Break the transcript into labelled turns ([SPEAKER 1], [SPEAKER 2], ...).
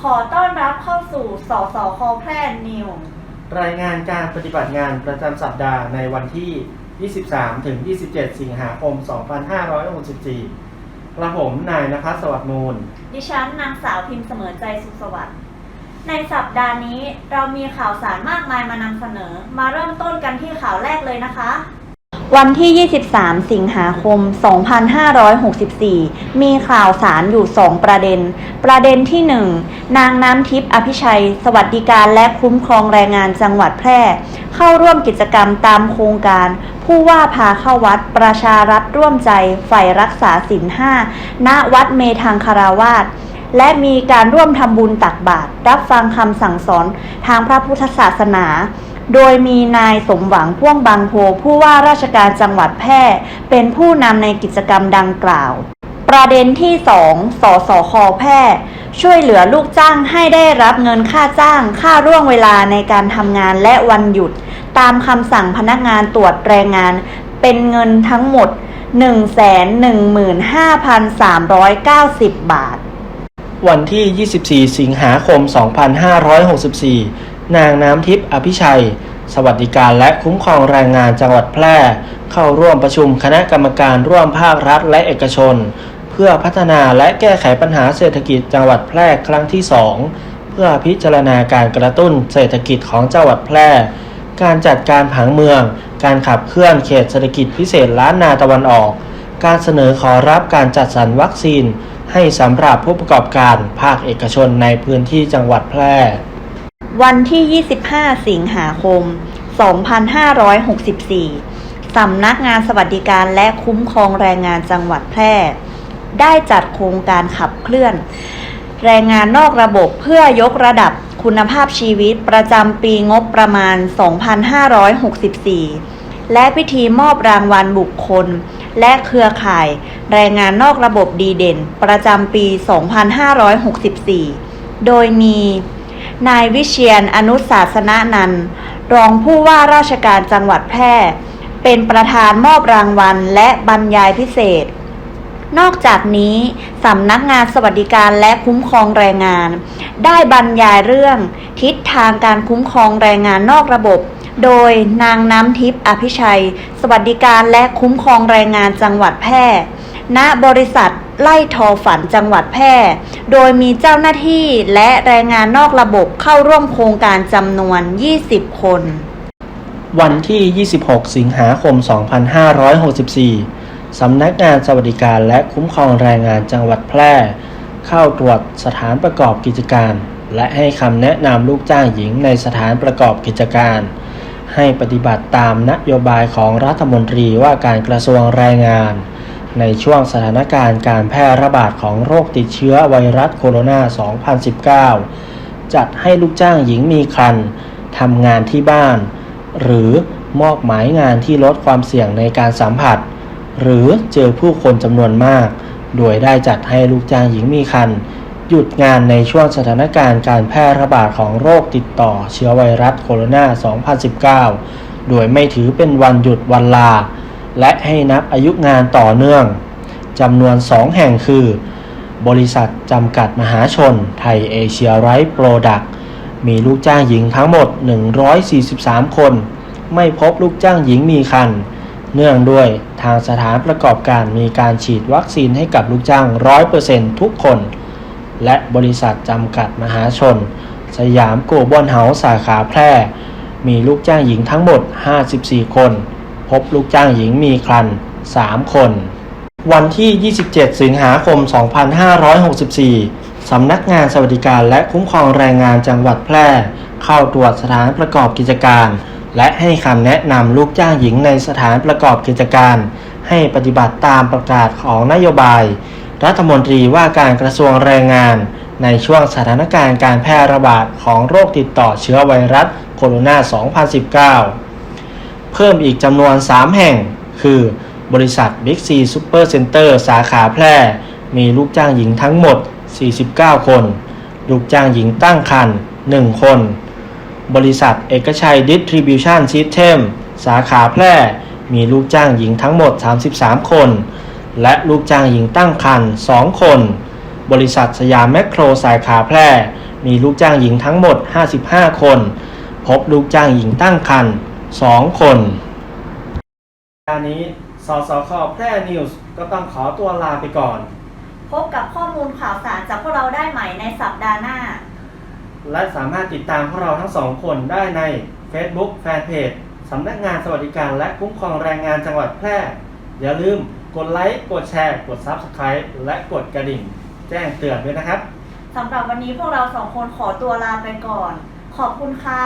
[SPEAKER 1] ขอต้อนรับเข้าสู่สสคแพร่นิว
[SPEAKER 2] รายงานการปฏิบัติงานประจำสัปดาห์ในวันที่ 23 ถึง 27 สิงหาคม 2564กระผมนายนภัสสวัสดิ์มูล
[SPEAKER 1] ดิฉันนางสาวพิมพ์เสมอใจสุขสวัสดิ์ในสัปดาห์นี้เรามีข่าวสารมากมายมานำเสนอ มาเริ่มต้นกันที่ข่าวแรกเลยนะคะ วันที่ 23 สิงหาคม 2564 มีข่าวสารอยู่ 2 ประเด็น ประเด็นที่ 1 นางน้ำทิพย์อภิชัย สวัสดิการและคุ้มครองแรงงานจังหวัดแพร่ เข้าร่วมกิจกรรมตามโครงการ ผู้ว่าพาเข้าวัดประชารัฐร่วมใจฝ่ายรักษาศีลห้าณวัดเมธังคาราวาสและมีการร่วมทำบุญตักบาตรรับฟังคำสั่งสอนทางพระพุทธศาสนา โดยมีนายสมหวังพ่วงบางโพผู้ว่าราชการจังหวัดแพร่เป็นผู้นำในกิจกรรมดังกล่าว ประเด็นที่ 2 สสคแพร่ช่วยเหลือลูกจ้างให้ได้รับเงินค่าจ้าง ค่าร่วงเวลาในการทำงานและวันหยุด ตามคำสั่งพนักงานตรวจแรงงาน เป็นเงินทั้งหมด 115,390 บาท
[SPEAKER 2] วันที่ 24 สิงหาคม 2564 นางน้ำทิพย์อภิชัย สวัสดิการและคุ้มครองแรงงานจังหวัดแพร่ เข้าร่วมประชุมคณะกรรมการร่วมภาครัฐและเอกชน เพื่อพัฒนาและแก้ไขปัญหาเศรษฐกิจจังหวัดแพร่ครั้งที่ 2 เพื่อพิจารณาการกระตุ้นเศรษฐกิจของจังหวัดแพร่ การจัดการผังเมือง การขับเคลื่อนเขตเศรษฐกิจพิเศษล้านนาตะวันออก การเสนอขอรับการจัดสรรวัคซีนให้สำหรับผู้ประกอบการภาคเอกชนในพื้นที่จังหวัดแพร่
[SPEAKER 1] วันที่ 25 สิงหาคม 2564 สำนักงานสวัสดิการและคุ้มครองแรงงานจังหวัดแพร่ ได้จัดโครงการขับเคลื่อน แรงงานนอกระบบเพื่อยกระดับคุณภาพชีวิตประจำปีงบประมาณ 2564 และพิธีมอบรางวัลบุคคล และเครือข่ายแรงงานนอกระบบดีเด่น ประจำปี 2564 โดยมี นายวิเชียนอนุศาสนานันท์รองผู้ว่าราชการจังหวัดแพร่ เป็นประธานมอบรางวัลและบรรยายพิเศษ นอกจากนี้สำนักงานสวัสดิการและคุ้มครองแรงงาน ได้บรรยายเรื่องทิศทางการคุ้มครองแรงงานนอกระบบ โดยนางน้ำทิพย์อภิชัย สวัสดิการและคุ้มครองแรงงานจังหวัดแพร่ ณบริษัท ไล่ทอฝันจังหวัดแพร่ โดยมีเจ้าหน้าที่และแรงงานนอกระบบเข้าร่วมโครงการจำนวน 20 คน
[SPEAKER 2] วันที่ 26 สิงหาคม 2564 สำนักงานสวัสดิการและคุ้มครองแรงงานจังหวัดแพร่ เข้าตรวจสถานประกอบกิจการ และให้คำแนะนำลูกจ้างหญิงในสถานประกอบกิจการ ให้ปฏิบัติตามนโยบายของรัฐมนตรีว่าการกระทรวงแรงงาน ในช่วงสถานการณ์การแพร่ระบาดของโรคติดเชื้อไวรัสโคโรนา 2019 จัดให้ลูกจ้างหญิงมีครรภ์ทำงานที่บ้าน หรือมอบหมายงานที่ลดความเสี่ยงในการสัมผัส หรือเจอผู้คนจำนวนมาก โดยได้จัดให้ลูกจ้างหญิงมีครรภ์หยุดงานในช่วงสถานการณ์การแพร่ระบาดของโรคติดต่อเชื้อไวรัสโคโรนา 2019 โดยไม่ถือเป็นวันหยุดวันลา และให้นับอายุงานต่อเนื่องจำนวน 2 แห่งคือ บริษัทจำกัดมหาชน ไทยเอเชียไรท์โปรดักต์มีลูกจ้างหญิงทั้งหมด 143 คน ไม่พบลูกจ้างหญิงมีคัน เนื่องด้วยทางสถานประกอบการมีการฉีดวัคซีนให้กับลูกจ้าง 100%ทุกคน และบริษัทจำกัดมหาชน สยามโกลบอลเฮาส์สาขาแพร่ มีลูกจ้างหญิงทั้งหมด 54 คน พบลูกจ้างหญิงมีครรภ์3 คน วันที่ 27 สิงหาคม 2564 สำนักงานสวัสดิการและคุ้มครองแรงงานจังหวัดแพร่ เข้าตรวจสถานประกอบกิจการ และให้คำแนะนำลูกจ้างหญิงในสถานประกอบกิจการ ให้ปฏิบัติตามประกาศของนโยบาย รัฐมนตรีว่าการกระทรวงแรงงานในช่วงสถานการณ์การแพร่ระบาดของโรคติดต่อเชื้อไวรัสโคโรนา 2019 เพิ่มอีกจำนวน 3 แห่ง คือบริษัท Big C Super Center สาขาแพร่ มีลูกจ้างหญิงทั้งหมด 49 คน ลูกจ้างหญิงตั้งครรภ์1คน บริษัทเอกชัย Distribution System สาขาแพร่ มีลูกจ้างหญิงทั้งหมด 33 คน และลูกจ้างหญิงตั้งครรภ์2คน บริษัทสยามแมคโครสายขาแพร่ มีลูกจ้างหญิงทั้งหมด 55 คน พบลูกจ้างหญิงตั้งครรภ์ 2คนการนี้สสคแพร่นิวส์ก็ต้องขอตัวลาไปก่อน
[SPEAKER 1] พบกับข้อมูลข่าวสารจากพวกเราได้ใหม่ในสัปดาห์หน้า
[SPEAKER 2] และสามารถติดตามพวกเราทั้งสองคนได้ใน Facebook Fanpage สำนักงานสวัสดิการและคุ้มครองแรงงานจังหวัดแพร่ อย่าลืมกดไลค์ กดแชร์ กด Subscribe และกดกระดิ่ง แจ้งเตือนด้วยนะครับ
[SPEAKER 1] สำหรับวันนี้พวกเราสองคนขอตัวลาไปก่อน ขอบคุณค่ะ